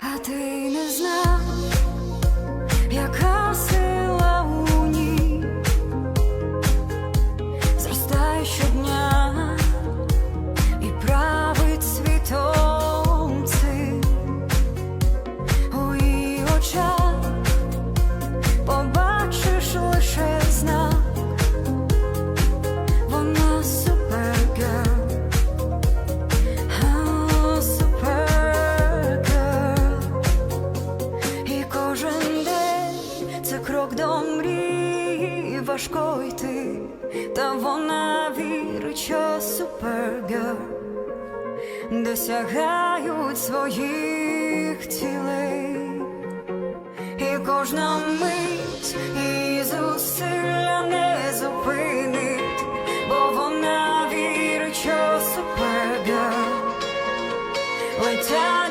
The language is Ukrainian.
А ти не знав, яка сила у ній. Зростає щодня і править світом цим. У її очах крок до мрії важко йти, та вона вірить, що супергер досягають своїх цілей, і кожна мить і зусилля не зупинить, бо вона вірить, що супергер летять.